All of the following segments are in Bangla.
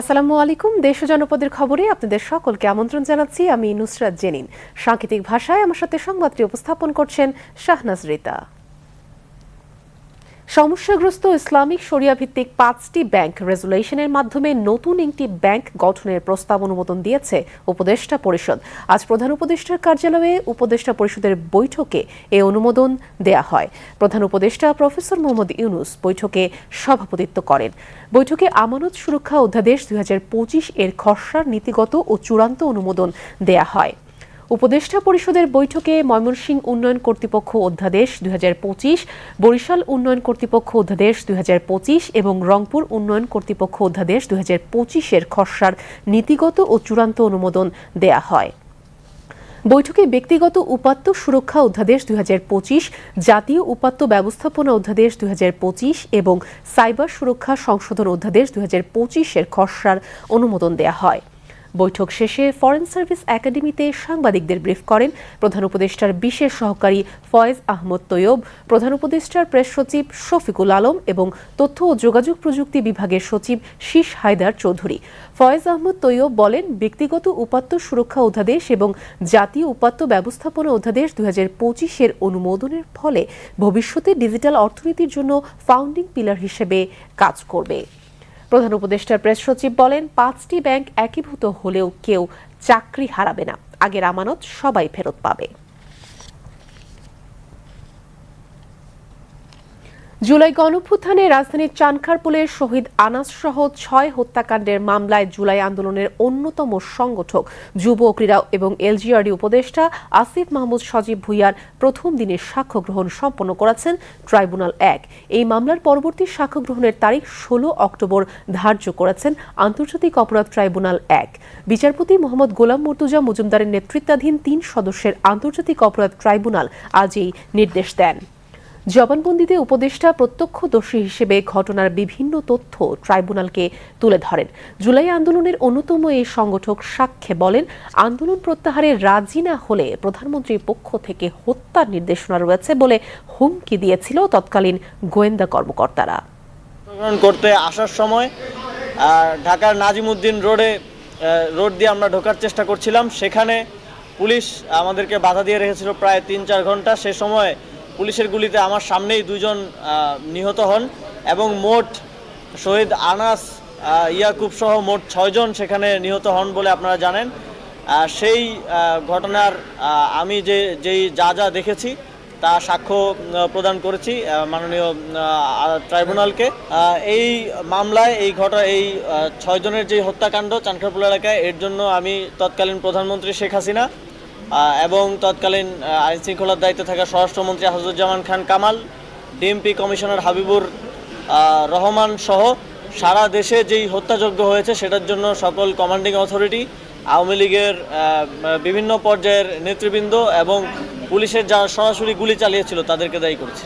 আসসালামু আলাইকুম। দেশ জনপদের খবরে আপনাদের সকলকে আমন্ত্রণ জানাচ্ছি আমি নুসরাত জেনিন। সাংকেতিক ভাষায় আমার সাথে সংবাদটি উপস্থাপন করছেন শাহনাজ রিতা। সমস্যাগ্রস্ত ইসলামিক শরিয়া ভিত্তিক পাঁচটি ব্যাংক রেজুলেশনের মাধ্যমে নতুন একটি ব্যাংক গঠনের প্রস্তাব অনুমোদন দিয়েছে উপদেষ্টা পরিষদ। আজ প্রধান উপদেষ্টার কার্যালয়ে উপদেষ্টা পরিষদের বৈঠকে এ অনুমোদন দেয়া হয়। প্রধান উপদেষ্টা প্রফেসর মোহাম্মদ ইউনুস বৈঠকে সভাপতিত্ব করেন। বৈঠকে আমানত সুরক্ষা অধ্যাদেশ দুই হাজার পঁচিশ এর খসড়ার নীতিগত ও চূড়ান্ত অনুমোদন দেয়া হয়। উপদেষ্টা পরিষদের বৈঠকে ময়মনসিংহ উন্নয়ন কর্তৃপক্ষ অধ্যাদেশ দুই হাজার পঁচিশ, বরিশাল উন্নয়ন কর্তৃপক্ষ অধ্যাদেশ দুই হাজার পঁচিশ এবং রংপুর উন্নয়ন কর্তৃপক্ষ অধ্যাদেশ দুই এর খসড়ার নীতিগত ও চূড়ান্ত অনুমোদন দেয়া হয়। বৈঠকে ব্যক্তিগত উপাত্ত সুরক্ষা অধ্যাদেশ দুই হাজার পঁচিশ, জাতীয় উপাত্ত ব্যবস্থাপনা অধ্যাদেশ দুই হাজার পঁচিশ এবং সাইবার সুরক্ষা সংশোধন অধ্যাদেশ দুই এর খসড়ার অনুমোদন দেয়া হয়। বৈঠক শেষে ফরেন সার্ভিস একাডেমিতে সাংবাদিকদের ব্রিফ করেন প্রধান উপদেষ্টার বিশেষ সহকারী ফয়েজ আহমদ তৈয়ব, প্রধান উপদেষ্টার প্রেস সচিব শফিকুল আলম এবং তথ্য ও যোগাযোগ প্রযুক্তি বিভাগের সচিব শীষ হায়দার চৌধুরী। ফয়েজ আহমদ তৈয়ব বলেন, ব্যক্তিগত উপাত্ত সুরক্ষা অধ্যাদেশ এবং জাতীয় উপাত্ত ব্যবস্থাপনা অধ্যাদেশ দুই পঁচিশের অনুমোদনের ফলে ভবিষ্যতে ডিজিটাল অর্থনীতির জন্য ফাউন্ডিং পিলার হিসেবে কাজ করবে। প্রধান উপদেষ্টার প্রেস সচিব বলেন, পাঁচটি ব্যাংক একীভূত হলেও কেউ চাকরি হারাবে না। আগের আমানত সবাই ফেরত পাবে। জুলাই গণভ্যুত্থানে রাজধানীর চানখারপুলের শহীদ আনাস সহ ছয় হত্যাকাণ্ডের মামলায় জুলাই আন্দোলনের অন্যতম সংগঠক যুব ক্রীড়া এবং এলজিআরডি উপদেষ্টা আসিফ মাহমুদ সজীব ভুইয়ার প্রথম দিনের সাক্ষ্য গ্রহণ সম্পন্ন করেছেন ট্রাইব্যুনাল এক। এই মামলার পরবর্তী সাক্ষ্য গ্রহণের তারিখ ষোলো অক্টোবর ধার্য করেছেন আন্তর্জাতিক অপরাধ ট্রাইব্যুনাল এক। বিচারপতি মোহাম্মদ গোলাম মর্তুজা মজুমদারের নেতৃত্বাধীন তিন সদস্যের আন্তর্জাতিক অপরাধ ট্রাইব্যুনাল আজ এই নির্দেশ দেন। জবানবন্দিতে উপদেষ্টা প্রত্যক্ষদর্শী হিসেবে ঘটনার বিভিন্ন তথ্য ট্রাইব্যুনালকে তুলে ধরেন। জুলাই আন্দোলনের অন্যতম এই সংগঠক সাক্ষ্যে বলেন, আন্দোলন প্রত্যাহারে রাজি না হলে প্রধানমন্ত্রীর পক্ষ থেকে হত্যার নির্দেশনা রয়েছে বলে হুমকি দিয়েছিল তৎকালীন গোয়েন্দা কর্মকর্তারা। করতে আসার সময় ঢাকার নাজিমুদ্দিন রোডে রোড দিয়ে আমরা ঢোকার চেষ্টা করছিলাম। সেখানে পুলিশ আমাদেরকে বাধা দিয়ে রেখেছিল প্রায় তিন চার ঘণ্টা। সে সময় পুলিশের গুলিতে আমার সামনেই দুজন নিহত হন এবং মোট শহীদ আনাস ইয়াকুব সহ মোট ছয়জন সেখানে নিহত হন বলে আপনারা জানেন। সেই ঘটনার আমি যে, যেই যা যা দেখেছি তা সাক্ষ্য প্রদান করেছি মাননীয় ট্রাইব্যুনালকে। এই মামলায়, এই ঘটনা, এই ছয়জনের যে হত্যাকাণ্ড চানখারপুল এলাকায়, এর জন্য আমি তৎকালীন প্রধানমন্ত্রী শেখ হাসিনা এবং তৎকালীন আইন শৃঙ্খলার দায়িত্বে থাকা স্বরাষ্ট্রমন্ত্রী আসাদুজ্জামান খান কামাল, ডিএমপি কমিশনার হাবিবুর রহমান সহ সারা দেশে যেই হত্যাযজ্ঞ হয়েছে সেটার জন্য সকল কমান্ডিং অথরিটি আওয়ামী লীগের বিভিন্ন পর্যায়ের নেতৃবৃন্দ এবং পুলিশের যারা সরাসরি গুলি চালিয়েছিল তাদেরকে দায়ী করেছে।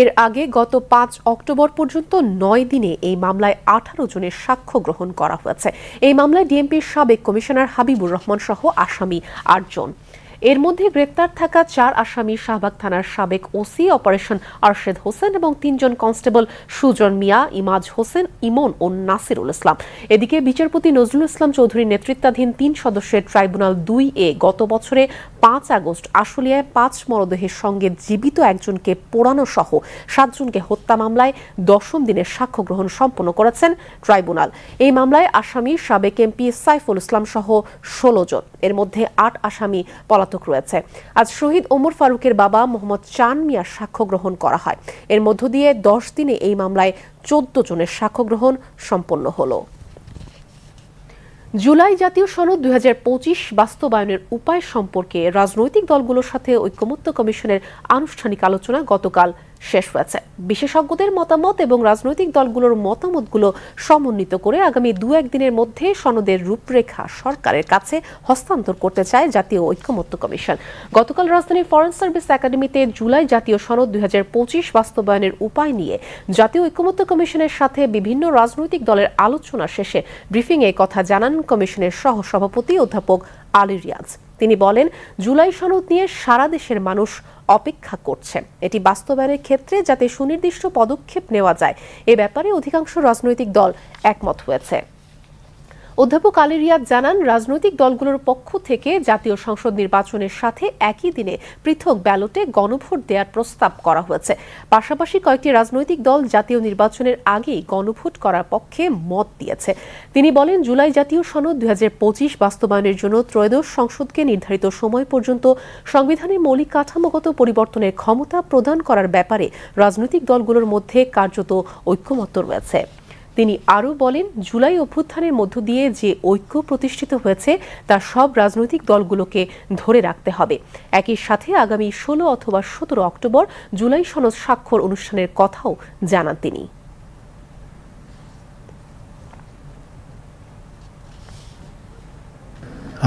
এর আগে গত পাঁচ অক্টোবর পর্যন্ত নয় দিনে এই মামলায় আঠারো জনের সাক্ষ্য গ্রহণ করা হয়েছে। এই মামলায় ডিএমপির সাবেক কমিশনার হাবিবুর রহমান সহ আসামি আটজন। এর মধ্যে গ্রেপ্তার থাকা চার আসামি শাহবাগ থানার সাবেক ওসি অপারেশন আরশেদ হোসেন এবং তিনজন কনস্টেবল সুজন মিয়া, ইমাজ হোসেন, ইমন ও নাসিরুল ইসলাম। এদিকে বিচারপতি নজরুল ইসলাম চৌধুরীর নেতৃত্বাধীন তিন সদস্যের ট্রাইব্যুনাল দুই এ গত বছরে পাঁচ আগস্ট আশুলিয়ায় পাঁচ মরদেহের সঙ্গে জীবিত একজনকে পোড়ানো সহ সাতজনকে হত্যা মামলায় দশম দিনের সাক্ষ্য গ্রহণ সম্পন্ন করেছেন ট্রাইব্যুনাল। এই মামলায় আসামি সাবেক এমপি সাইফুল ইসলাম সহ ষোলো জন। এর মধ্যে আট আসামি পলাতক রয়েছে। আজ শহীদ ওমর ফারুকের বাবা মোহাম্মদ চান মিয়ার সাক্ষ্য গ্রহণ করা হয়। এর মধ্য দিয়ে দশ দিনে এই মামলায় চোদ্দ জনের সাক্ষ্য গ্রহণ সম্পন্ন হলো। জুলাই জাতীয় সনদ দুই হাজার পঁচিশ বাস্তবায়নের উপায় সম্পর্কে রাজনৈতিক দলগুলোর সাথে ঐক্যমত্য কমিশনের আনুষ্ঠানিক আলোচনা গতকাল শেষ হয়েছে। বিশেষজ্ঞদের মতামত এবং রাজনৈতিক দলগুলোর মতামতগুলো সমন্বিত করে আগামী দু একদিনের মধ্যে সনদের রূপরেখা সরকারের কাছে হস্তান্তর করতে চায় জাতীয় ঐক্যমত্য কমিশন। গতকাল রাজধানীর ফরেন সার্ভিস একাডেমিতে জুলাই জাতীয় সনদ দুই হাজার পঁচিশ বাস্তবায়নের উপায় নিয়ে জাতীয় ঐক্যমত্য কমিশনের সাথে বিভিন্ন রাজনৈতিক দলের আলোচনা শেষে ব্রিফিংয়ে কথা জানান কমিশনের সহ সভাপতি অধ্যাপক আলী রিয়াজ। তিনি বলেন, জুলাই সনদ নিয়ে সারা দেশের মানুষ অপেক্ষা করছে। এটি বাস্তবায়নের ক্ষেত্রে যাতে সুনির্দিষ্ট পদক্ষেপ নেওয়া যায়। এ ব্যাপারে অধিকাংশ রাজনৈতিক দল একমত হয়েছে। অধ্যাপক আলী রিয়াদ জানান, রাজনৈতিক দলগুলোর পক্ষ থেকে জাতীয় সংসদ নির্বাচনের সাথে একই দিনে পৃথক ব্যালটে গণভোট দেওয়ার প্রস্তাব করা হয়েছে। পাশাপাশি কয়েকটি রাজনৈতিক দল জাতীয় নির্বাচনের আগেই গণভোট করার পক্ষে মত দিয়েছে। তিনি বলেন, জুলাই জাতীয় সনদ দুই হাজার পঁচিশ বাস্তবায়নের জন্য ত্রয়োদশ সংসদকে নির্ধারিত সময় পর্যন্ত সংবিধানের মৌলিক কাঠামোগত পরিবর্তনের ক্ষমতা প্রদান করার ব্যাপারে রাজনৈতিক দলগুলোর মধ্যে কার্যত ঐক্যমত্য রয়েছে। তিনি আরও বলেন, জুলাই অভ্যুত্থানের মধ্য দিয়ে যে ঐক্য প্রতিষ্ঠিত হয়েছে, তা সব রাজনৈতিক দলগুলোকে ধরে রাখতে হবে। একই সাথে আগামী ষোলো অথবা সতেরো অক্টোবর জুলাই সনদ স্বাক্ষর অনুষ্ঠানের কথাও জানান তিনি।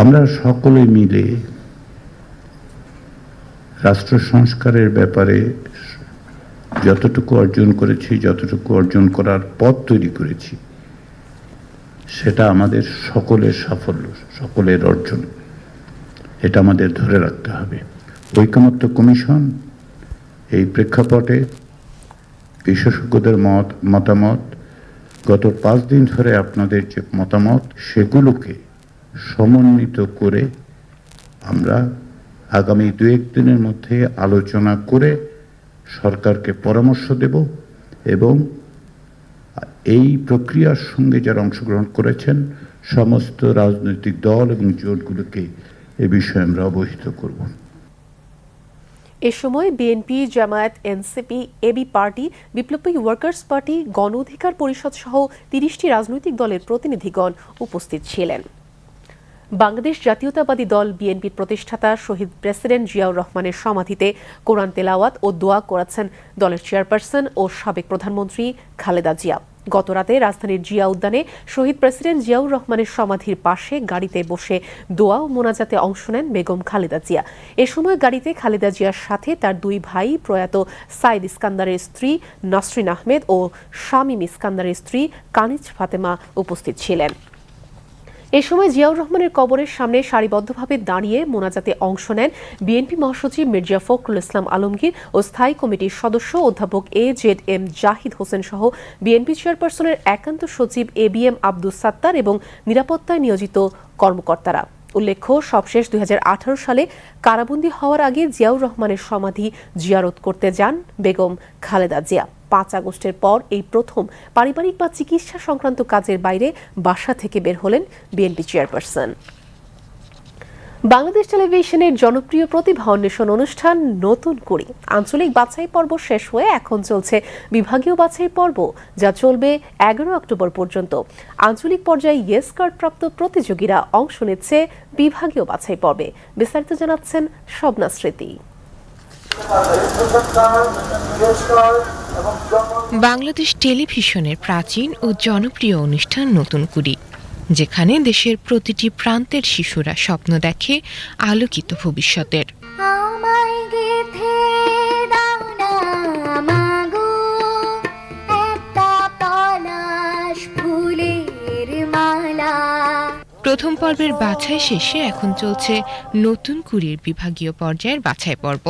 আমরা সকলে মিলে রাষ্ট্র সংস্কারের ব্যাপারে যতটুকু অর্জন করেছি, যতটুকু অর্জন করার পথ তৈরি করেছি, সেটা আমাদের সকলের সাফল্য, সকলের অর্জন। এটা আমাদের ধরে রাখতে হবে। ঐকমত্য কমিশন, এই প্রেক্ষাপটে বিশেষজ্ঞদের মত, মতামত, গত পাঁচ দিন ধরে আপনাদের যে মতামত, সেগুলোকে সমন্বিত করে আমরা আগামী দু এক দিনের মধ্যে আলোচনা করে সরকারকে পরামর্শ দেব এবং এই প্রক্রিয়ার সঙ্গে যারা অংশগ্রহণ করেছেন, সমস্ত রাজনৈতিক দল এবং জোটগুলোকে এ বিষয়ে আমরা অবহিত করব। এ সময় BNP, Jamaat, NCP, AB party, Biplobi workers party, Gono Odhikar পরিষদ সহ তিরিশটি রাজনৈতিক দলের প্রতিনিধিগণ উপস্থিত ছিলেন। বাংলাদেশ জাতীয়তাবাদী দল বিএনপির প্রতিষ্ঠাতা শহীদ প্রেসিডেন্ট জিয়াউর রহমানের সমাধিতে কোরআন তেলাওয়াত ও দোয়া করেছেন দলের চেয়ারপারসন ও সাবেক প্রধানমন্ত্রী খালেদা জিয়া। গতরাতে রাজধানীর জিয়া উদ্যানে শহীদ প্রেসিডেন্ট জিয়াউর রহমানের সমাধির পাশে গাড়িতে বসে দোয়া ও মোনাজাতে অংশ নেন বেগম খালেদা জিয়া। এ সময় গাড়িতে খালেদা জিয়ার সাথে তার দুই ভাই প্রয়াত সাইদ ইস্কান্দারের স্ত্রী নসরিন আহমেদ ও শামীম ইস্কান্দারের স্ত্রী কানিজ ফাতেমা উপস্থিত ছিলেন। এ সময় জিয়াউর রহমানের কবরের সামনে সারিবদ্ধভাবে দাঁড়িয়ে মোনাজাতে অংশ নেন বিএনপি মহাসচিব মির্জা ফখরুল ইসলাম আলমগীর ও স্থায়ী কমিটির সদস্য অধ্যাপক A Z M Zahid Hossain সহ বিএনপি চেয়ারপারসনের একান্ত সচিব এ বি এম আব্দুস সাত্তার এবং নিরাপত্তায় নিয়োজিত কর্মকর্তারা। উল্লেখ্য, সবশেষ দুই হাজার আঠারো সালে কারাবন্দী হওয়ার আগে জিয়াউর রহমানের সমাধি জিয়ারত করতে যান বেগম খালেদা জিয়া। পাঁচ আগস্টের পর এই প্রথম পারিবারিক বা চিকিৎসা সংক্রান্ত কাজের বাইরে বাসা থেকে বের হলেন বিএনপি চেয়ারপারসন। বাংলাদেশ টেলিভিশনের জনপ্রিয় প্রতিভা অন্বেষণ অনুষ্ঠান নতুন করে। আঞ্চলিক বাছাই পর্ব শেষ হয়ে এখন চলছে বিভাগীয় বাছাই পর্ব, যা চলবে এগারো অক্টোবর পর্যন্ত। আঞ্চলিক পর্যায়ে ইয়েস কার্ড প্রাপ্ত প্রতিযোগীরা অংশ নিচ্ছে বিভাগীয় বাছাই পর্বে। বিস্তারিত জানাচ্ছেন শবনা স্মৃতি। বাংলাদেশ টেলিভিশনের প্রাচীন ও জনপ্রিয় অনুষ্ঠান নতুন কুড়ি, যেখানে দেশের প্রতিটি প্রান্তের শিশুরা স্বপ্ন দেখে আলোকিত ভবিষ্যতের। প্রথম পর্বের বাছাই শেষে এখন চলছে নতুন কুড়ির বিভাগীয় পর্যায়ের বাছাই পর্ব,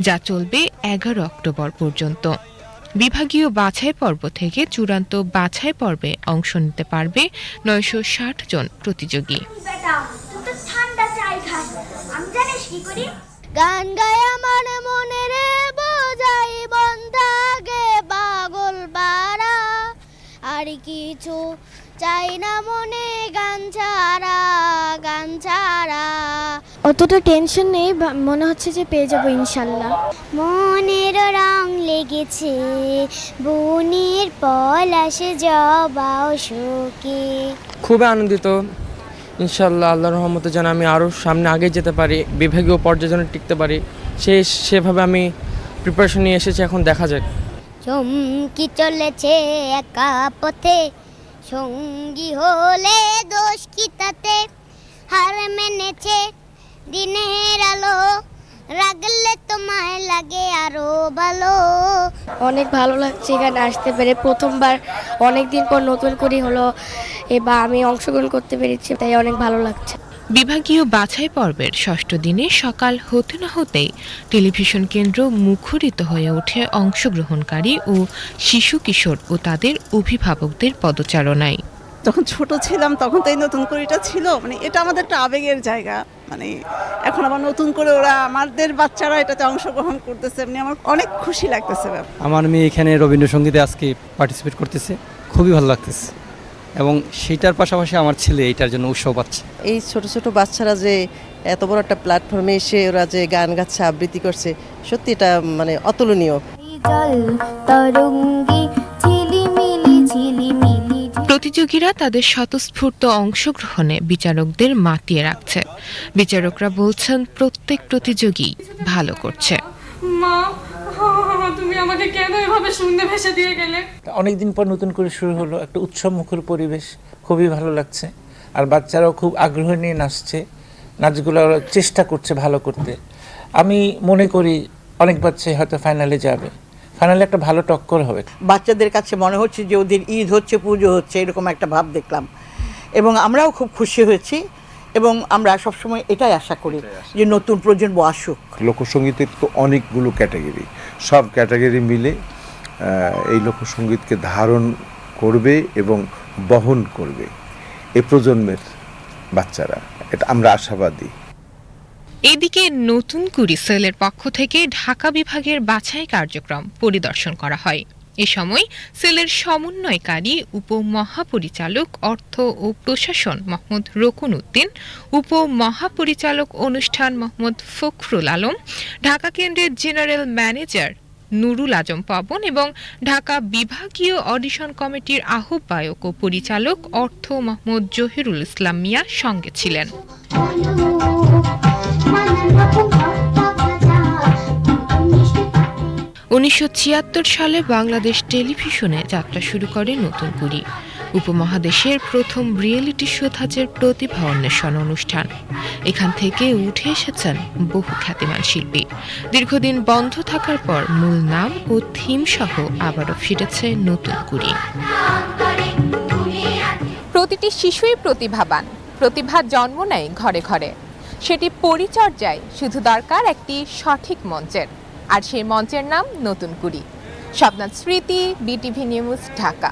যা চলবে এগারো অক্টোবর পর্যন্ত। বিভাগীয় বাছাই পর্ব থেকে চূড়ান্ত বাছাই পর্বে অংশ নিতে পারবে নয়শো ষাট জন প্রতিযোগী। গান গায় আমার মনে রে বোঝাই বন্ধাগে পাগল বাড়া। আর কিছু চাই না মনে গান ছাড়া গান ছাড়া। অতটা টেনশন নেই বা- মনে হচ্ছে যে পেয়ে যাব ইনশাল্লাহ। মনের রং লেগেছে বনের পলাশে জবাও শোকে। খুবই আনন্দিত। ইনশাল্লাহ আল্লাহর রহমতে যেন আমি আরও সামনে আগে যেতে পারি বিভাগীয় পর্যায়ে যেন টিকতে পারি। সে সেভাবে আমি প্রিপারেশন নিয়ে এসেছি এখন দেখা যাক। চমকি চলেছে একা পথে। সঙ্গী হলে দোষ কি তাতে? হার মেনেছে দিনের আলো, রাগলে তোমায় লাগে আরও ভালো। অনেক ভালো লাগছে এখানে আসতে পেরে। প্রথমবার অনেক দিন পর নতুন করে হলো। এবার আমি অংশগ্রহণ করতে পেরেছি, তাই অনেক ভালো লাগছে। বিভাগীয় বাছাই পর্বের ষষ্ঠ দিনে সকাল হতে না হতেই টেলিভিশন কেন্দ্র মুখরিত হয়ে ওঠে অংশগ্রহণকারী ও শিশু কিশোর ও তাদের অভিভাবকদের পদচারণায়। যখন ছোট ছিলাম তখন তো এই নতুন করিটা ছিল মানে এটা আমাদের একটা আবেগের জায়গা। মানে এখন আবার নতুন করে ওরা আমাদের বাচ্চারা এটাতে অংশগ্রহণ করতেছে এমনি আমার অনেক খুশি লাগতেছে ব্যাপার। আমার মেয়ে এখানে রবীন্দ্রসঙ্গীতে আজকে পার্টিসিপেট করতেছে খুবই ভালো লাগতেছে। এবং সেটার পাশাপাশি আমার ছেলে এটার জন্য উৎসাহ পাচ্ছে। এই ছোট ছোট বাচ্চারা যে এত বড় একটা প্ল্যাটফর্মে এসে ওরা যে গান গাচ্ছে আবৃত্তি করছে সত্যি এটা মানে অতুলনীয়। প্রতিযোগীরা তাদের স্বতঃস্ফূর্ত অংশগ্রহণে বিচারকদের মাতিয়ে রাখছে। বিচারকরা বলছেন প্রত্যেক প্রতিযোগী ভালো করছে। মা তুমি আমাকে কেন এভাবে শূন্যে ভেসে দিয়ে গেলে? অনেক দিন পর নতুন করে শুরু হলো একটা উৎসবমুখর পরিবেশ। খুবই ভালো লাগছে। আর বাচ্চারাও খুব আগ্রহ নিয়ে নাচছে। নাচগুলো চেষ্টা করছে ভালো করতে। আমি মনে করি অনেক বাচ্চাই হয়তো ফাইনালে যাবে। ফাইনালে একটা ভালো টক্কর হবে। বাচ্চাদের কাছে মনে হচ্ছে যে ওদের ঈদ হচ্ছে পুজো হচ্ছে এরকম একটা ভাব দেখলাম। এবং আমরাও খুব খুশি হয়েছি এবং আমরা সবসময় এটাই আশা করি যে নতুন প্রজন্ম আসুক। লোকসঙ্গীতের তো অনেকগুলো ক্যাটাগরি। সব ক্যাটাগরি মিলে এই লোকসঙ্গীতকে ধারণ করবে এবং বহন করবে এ প্রজন্মের বাচ্চারা। এটা আমরা আশাবাদী। এদিকে নতুন কুড়ি সেলের পক্ষ থেকে ঢাকা বিভাগের বাছাই কার্যক্রম পরিদর্শন করা হয়। এ সময় সেলের সমন্বয়কারী উপমহাপরিচালক অর্থ ও প্রশাসন মোহাম্মদ রকুন উদ্দিন উপমহাপরিচালক অনুষ্ঠান মোহাম্মদ ফখরুল আলম ঢাকা কেন্দ্রের জেনারেল ম্যানেজার নুরুল আজম পবন এবং ঢাকা বিভাগীয় অডিশন কমিটির আহ্বায়ক ও পরিচালক অর্থ মোহাম্মদ জহিরুল ইসলাম মিয়া সঙ্গে ছিলেন উনিশশো ছিয়াত্তর সালে বাংলাদেশ টেলিভিশনে যাত্রা শুরু করে নতুন কুড়ি। উপমহাদেশের প্রথম রিয়েলিটি শো ধাঁচের প্রতিভা অন্বেষণ অনুষ্ঠান। এখান থেকে উঠে এসেছেন বহু খ্যাতিমান শিল্পী। দীর্ঘদিন বন্ধ থাকার পর মূল নাম ও থিম সহ আবারও ফিরেছে নতুন কুড়ি। প্রতিটি শিশুই প্রতিভাবান। প্রতিভা জন্ম নেয় ঘরে ঘরে। সেটি পরিচর্যায় শুধু দরকার একটি সঠিক মঞ্চের। আর সেই মঞ্চের নাম নতুন কুড়ি। স্বপ্নাথ স্মৃতি বিটিভি নিউজ ঢাকা।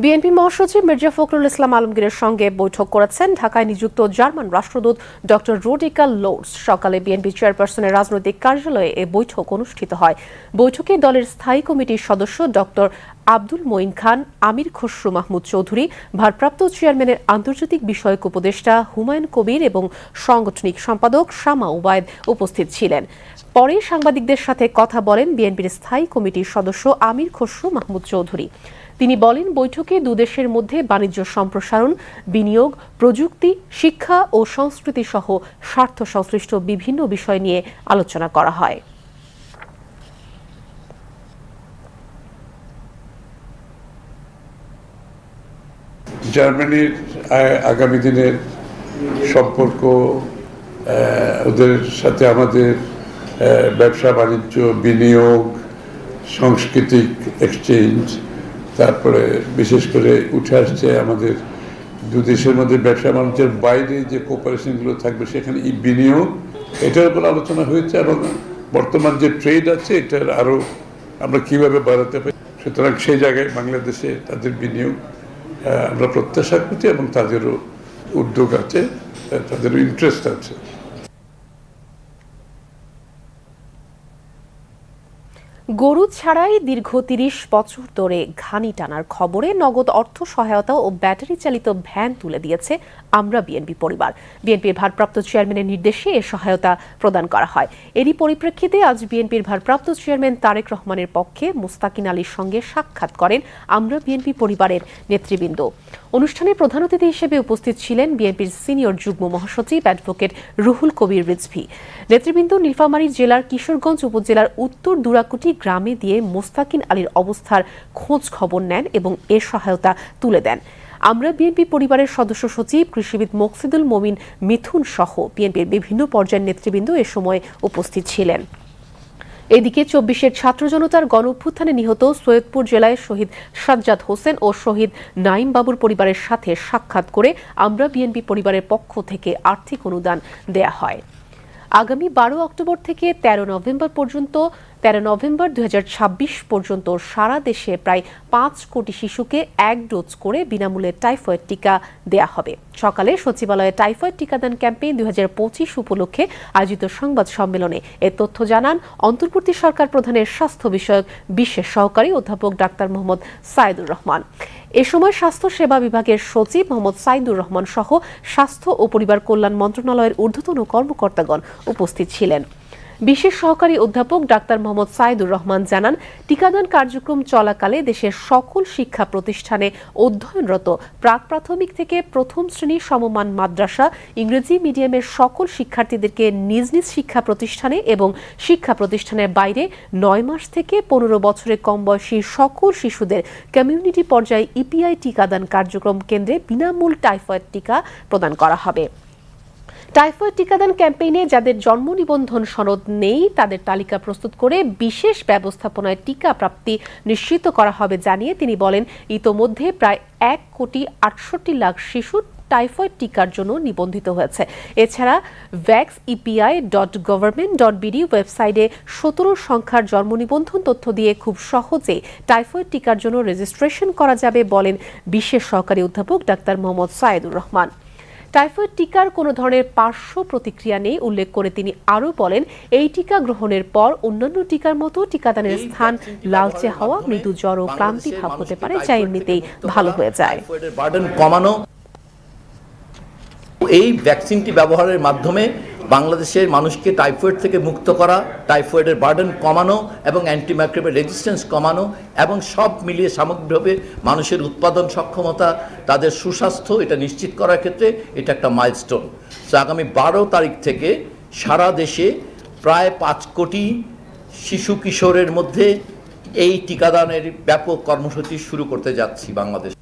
বিএনপি মহাসচিব মির্জা ফখরুল ইসলাম আলমগীরের সঙ্গে বৈঠক করেছেন ঢাকায় নিযুক্ত জার্মান রাষ্ট্রদূত ডক্টর রোডিকা লোডস সকালে বিএনপি চেয়ারপারসনের রাজনৈতিক কার্যালয়ে এ বৈঠক অনুষ্ঠিত হয়। বৈঠকে দলের স্থায়ী কমিটির সদস্য ডক্টর আব্দুল মঈন খান, আমির খসরু মাহমুদ চৌধুরী, ভারপ্রাপ্ত চেয়ারম্যানের আন্তর্জাতিক বিষয়ক উপদেষ্টা হুমায়ুন কবির এবং সাংগঠনিক সম্পাদক শামা উবায়দ উপস্থিত ছিলেন। পরে সাংবাদিকদের সাথে কথা বলেন বিএনপির স্থায়ী কমিটির সদস্য আমির খসরু মাহমুদ চৌধুরী। তিনি বলেন, বৈঠকে দুদেশের মধ্যে বাণিজ্য সম্প্রসারণ, বিনিয়োগ, প্রযুক্তি, শিক্ষা ও সংস্কৃতি সহ স্বার্থ সংশ্লিষ্ট বিভিন্ন বিষয় নিয়ে আলোচনা করা হয়। জার্মানির আগামী দিনের সম্পর্ক ওদের সাথে আমাদের ব্যবসা, বাণিজ্য, বিনিয়োগ, সাংস্কৃতিক এক্সচেঞ্জ তারপরে বিশেষ করে উঠে আসছে আমাদের দু দেশের মধ্যে ব্যবসা বাণিজ্যের বাইরে যে কোপারেশনগুলো থাকবে, সেখানে এই বিনিয়োগ, এটার উপর আলোচনা হয়েছে এবং বর্তমান যে ট্রেড আছে, এটার আরও আমরা কীভাবে বাড়াতে পারি। সুতরাং সেই জায়গায় বাংলাদেশে তাদের বিনিয়োগ আমরা প্রত্যাশা করছি এবং তাদেরও উদ্যোগ আছে, তাদেরও ইন্টারেস্ট আছে। গরু ছাড়াই দীর্ঘ তিরিশ বছর ধরে ঘানি টানার খবরে নগদ অর্থ সহায়তা ও ব্যাটারি চালিত ভ্যান তুলে দিয়েছে আমরা বিএনপি পরিবার। বিএনপির ভারপ্রাপ্ত চেয়ারম্যানের নির্দেশে এ সহায়তা প্রদান করা হয়। এরই পরিপ্রেক্ষিতে আজ বিএনপির ভারপ্রাপ্ত চেয়ারম্যান তারেক রহমানের পক্ষে মুস্তাকিন আলীর সঙ্গে সাক্ষাৎ করেন আমরা বিএনপি পরিবারের নেতৃবৃন্দ। অনুষ্ঠানে প্রধান অতিথি হিসেবে উপস্থিত ছিলেন বিএনপির সিনিয়র যুগ্ম মহাসচিব অ্যাডভোকেট রুহুল কবির রিজভি। নেতৃবৃন্দ নীলফামারী জেলার কিশোরগঞ্জ উপজেলার উত্তর দুরাকুটি গ্রামে দিয়ে মোস্তাকিন আলীর অবস্থার খোঁজ খবর নেন এবং এর সহায়তা তুলে দেন। আমরা বিএনপি পরিবারের সদস্য সচিব কৃষিবিদ মকসিদুল মমিন মিথুন সহ বিএনপির বিভিন্ন পর্যায়ের নেতৃবৃন্দ এ সময় উপস্থিত ছিলেন। এদিকে চব্বিশের ছাত্র জনতার গণঅভ্যুত্থানে নিহত সৈয়দপুর জেলায় শহীদ সাজ্জাদ হোসেন ও শহীদ নাইম বাবুর পরিবারের সাথে সাক্ষাৎ করে আমরা বিএনপি পরিবারের পক্ষ থেকে আর্থিক অনুদান দেয়া হয়। আগামী বারো অক্টোবর থেকে তেরো নভেম্বর পর্যন্ত তেরো নভেম্বর দুই হাজার ছাব্বিশ পর্যন্ত সারা দেশে প্রায় পাঁচ কোটি শিশুকে এক ডোজ করে বিনামূল্যে টাইফয়েড টিকা দেয়া হবে। সকালে সচিবালয়ে টাইফয়েড টিকাদান ক্যাম্পেইন দুই হাজার পঁচিশ উপলক্ষে আয়োজিত সংবাদ সম্মেলনে এ তথ্য জানান অন্তর্বর্তী সরকার প্রধানের স্বাস্থ্য বিষয়ক বিশেষ সহকারী অধ্যাপক ডাক্তার মোহাম্মদ সাইদুর রহমান। এ সময় স্বাস্থ্য সেবা বিভাগের সচিব মোহাম্মদ সাইদুর রহমান সহ স্বাস্থ্য ও পরিবার কল্যাণ মন্ত্রণালয়ের ঊর্ধ্বতন কর্মকর্তাগণ উপস্থিত ছিলেন। বিশেষ সহকারী অধ্যাপক ডাক্তার মোহাম্মদ সাইদুর রহমান জানান, টিকাদান কার্যক্রম চলাকালে দেশের সকল শিক্ষা প্রতিষ্ঠানে অধ্যয়নরত প্রাক প্রাথমিক থেকে প্রথম শ্রেণি সমমান মাদ্রাসা, ইংরেজি মিডিয়ামের সকল শিক্ষার্থীদেরকে নিজ নিজ শিক্ষা প্রতিষ্ঠানে এবং শিক্ষা প্রতিষ্ঠানের বাইরে নয় মাস থেকে পনেরো বছরের কম বয়সী সকল শিশুদের কমিউনিটি পর্যায়ে ইপিআই টিকাদান কার্যক্রম কেন্দ্রে বিনামূল টাইফয়েড টিকা প্রদান করা হবে। টাইফয়েড টিকাদান ক্যাম্পেইনে যাদের জন্ম নিবন্ধন সনদ নেই, তাদের তালিকা প্রস্তুত করে বিশেষ ব্যবস্থাপনায় টিকা প্রাপ্তি নিশ্চিত করা হবে জানিয়ে তিনি বলেন, ইতোমধ্যে প্রায় এক কোটি আটষট্টি লাখ শিশু টাইফয়েড টিকার জন্য নিবন্ধিত হয়েছে। এছাড়া vax EPI dot government dot BD ওয়েবসাইটে সতেরো সংখ্যার জন্ম নিবন্ধন তথ্য দিয়ে খুব সহজে টাইফয়েড টিকার জন্য রেজিস্ট্রেশন করা যাবে বলেন বিশেষ সহকারী অধ্যাপক ডাক্তার মোহাম্মদ সায়েদুর রহমান। টাইফয়েড টিকার কোনো ধরনের পার্শ্ব প্রতিক্রিয়া নেই উল্লেখ করে তিনি আরও বলেন এই টিকা গ্রহণের পর অন্যান্য টিকার মতো টিকাদানের স্থান লালচে হওয়া মৃদু জ্বর ও ক্লান্তি ভাব হতে পারে যা এমনিতেই ভালো হয়ে যায়। কমানো। এই ভ্যাকসিনটি ব্যবহারের মাধ্যমে বাংলাদেশের মানুষকে টাইফয়েড থেকে মুক্ত করা, টাইফয়েডের বার্ডেন কমানো এবং অ্যান্টিমাইক্রোবিয়াল রেজিস্ট্যান্স কমানো এবং সব মিলিয়ে সামগ্রিকভাবে মানুষের উৎপাদন সক্ষমতা, তাদের সুস্বাস্থ্য এটা নিশ্চিত করার ক্ষেত্রে এটা একটা মাইলস্টোন তো আগামী বারো তারিখ থেকে সারা দেশে প্রায় পাঁচ কোটি শিশু কিশোরের মধ্যে এই টিকাদানের ব্যাপক কর্মসূচি শুরু করতে যাচ্ছি বাংলাদেশ।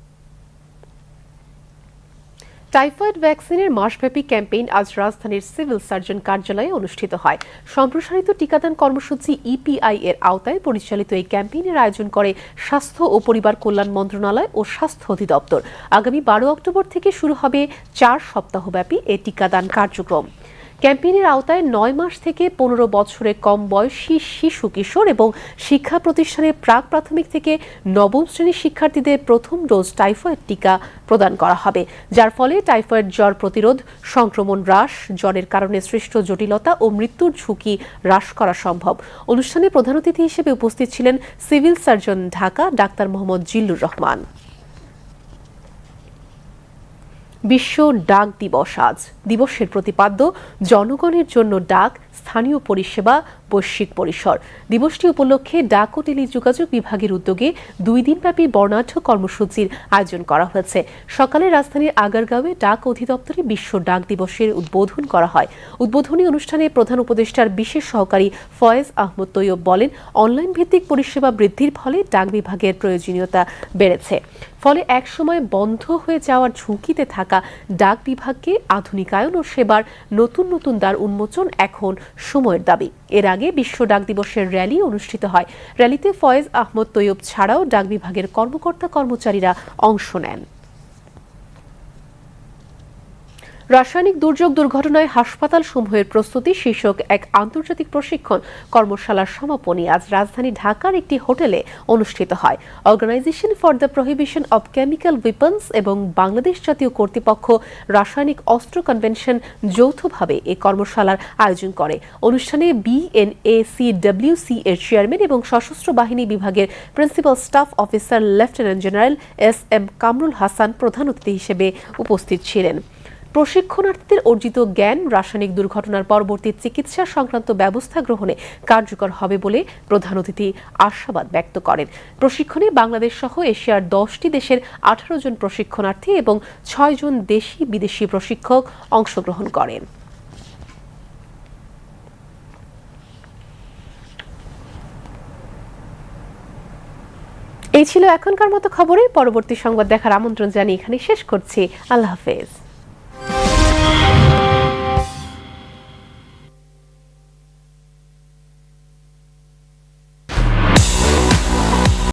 টাইফয়েড ভ্যাকসিনের মাসব্যাপী ক্যাম্পেইন আজ রাজধানীর সিভিল সার্জন কার্যালয়ে অনুষ্ঠিত হয়। সম্প্রসারিত টিকাদান কর্মসূচি ইপিআই এর আওতায় পরিচালিত এই ক্যাম্পেইনের আয়োজন করে স্বাস্থ্য ও পরিবার কল্যাণ মন্ত্রণালয় ও স্বাস্থ্য অধিদপ্তর। আগামী বারো অক্টোবর থেকে শুরু হবে চার সপ্তাহব্যাপী এ টিকাদান কার্যক্রম। ক্যাম্পেইনের আওতায় নয় মাস থেকে পনেরো বছরের কম বয়সী শিশু, কিশোর এবং শিক্ষা প্রতিষ্ঠানের প্রাক প্রাথমিক থেকে নবম শ্রেণির শিক্ষার্থীদের প্রথম ডোজ টাইফয়েড টিকা প্রদান করা হবে। যার ফলে টাইফয়েড জ্বর প্রতিরোধ, সংক্রমণ হ্রাস, জ্বরের কারণে সৃষ্ট জটিলতা ও মৃত্যুর ঝুঁকি হ্রাস করা সম্ভব। অনুষ্ঠানে প্রধান অতিথি হিসেবে উপস্থিত ছিলেন সিভিল সার্জন ঢাকা, ডাক্তার মোহাম্মদ জিল্লুর রহমান। বিশ্ব ডাক দিবস আজ। দিবসের প্রতিপাদ্য, জনগণের জন্য ডাক, স্থানীয় পরিষেবা, বৈশ্বিক পরিসর। দিবসটি উপলক্ষে ডাক ও টেলিযোগাযোগ বিভাগের উদ্যোগে দুই দিনব্যাপী বর্ণাঢ্য কর্মসূচির আয়োজন করা হয়েছে। সকালে রাজধানীর আগারগাঁওয়ে ডাক অধিদপ্তরে বিশ্ব ডাক দিবসের উদ্বোধন করা হয়। উদ্বোধনী অনুষ্ঠানে প্রধান উপদেষ্টার বিশেষ সহকারী ফয়েজ আহমদ তৈয়ব বলেন অনলাইন ভিত্তিক পরিষেবা বৃদ্ধির ফলে ডাক বিভাগের প্রয়োজনীয়তা বেড়েছে। ফলে একসময় বন্ধ হয়ে যাওয়ার ঝুঁকিতে থাকা ডাক বিভাগকে আধুনিকায়ন ও সেবার নতুন নতুন দ্বার উন্মোচন এখন সময়ের দাবি। এর আগে বিশ্ব ডাক দিবসের র্যালি অনুষ্ঠিত হয়। র্যালিতে ফয়েজ আহমদ তৈয়ব ছাড়াও ডাক বিভাগের কর্মকর্তা কর্মচারীরা অংশ নেন। রাসায়নিক দুর্যোগ দুর্ঘটনায় হাসপাতাল সমূহের প্রস্তুতি শীর্ষক এক আন্তর্জাতিক প্রশিক্ষণ কর্মশালার সমাপনী আজ রাজধানী ঢাকার একটি হোটেলে অনুষ্ঠিত হয়। Organisation for the prohibition of chemical weapons এবং বাংলাদেশ জাতীয় কর্তৃপক্ষ রাসায়নিক অস্ত্র কনভেনশন যৌথভাবে এই কর্মশালার আয়োজন করে। অনুষ্ঠানে বিএনএসিডব্লিউসি এর চেয়ারম্যান এবং সশস্ত্র বাহিনী বিভাগের principal staff officer lieutenant general S M Kamrul Hasan প্রধান অতিথি হিসেবে উপস্থিত ছিলেন। প্রশিক্ষণার্থীদের অর্জিত জ্ঞান, রাসায়নিক দুর্ঘটনার পরবর্তী চিকিৎসা সংক্রান্ত ব্যবস্থা গ্রহণে কার্যকর হবে বলে প্রধান অতিথি আশাবাদ ব্যক্ত করেন। প্রশিক্ষণে বাংলাদেশ সহ এশিয়ার দশটি দেশের আঠারো জন প্রশিক্ষণার্থী এবং ছয় জন দেশি বিদেশি প্রশিক্ষক অংশগ্রহণ করেন। এই ছিল এখনকার মতো খবরে। পরবর্তী সংবাদ দেখার আমন্ত্রণ জানিয়ে এখানে শেষ করছি। আল্লাহ হাফেজ।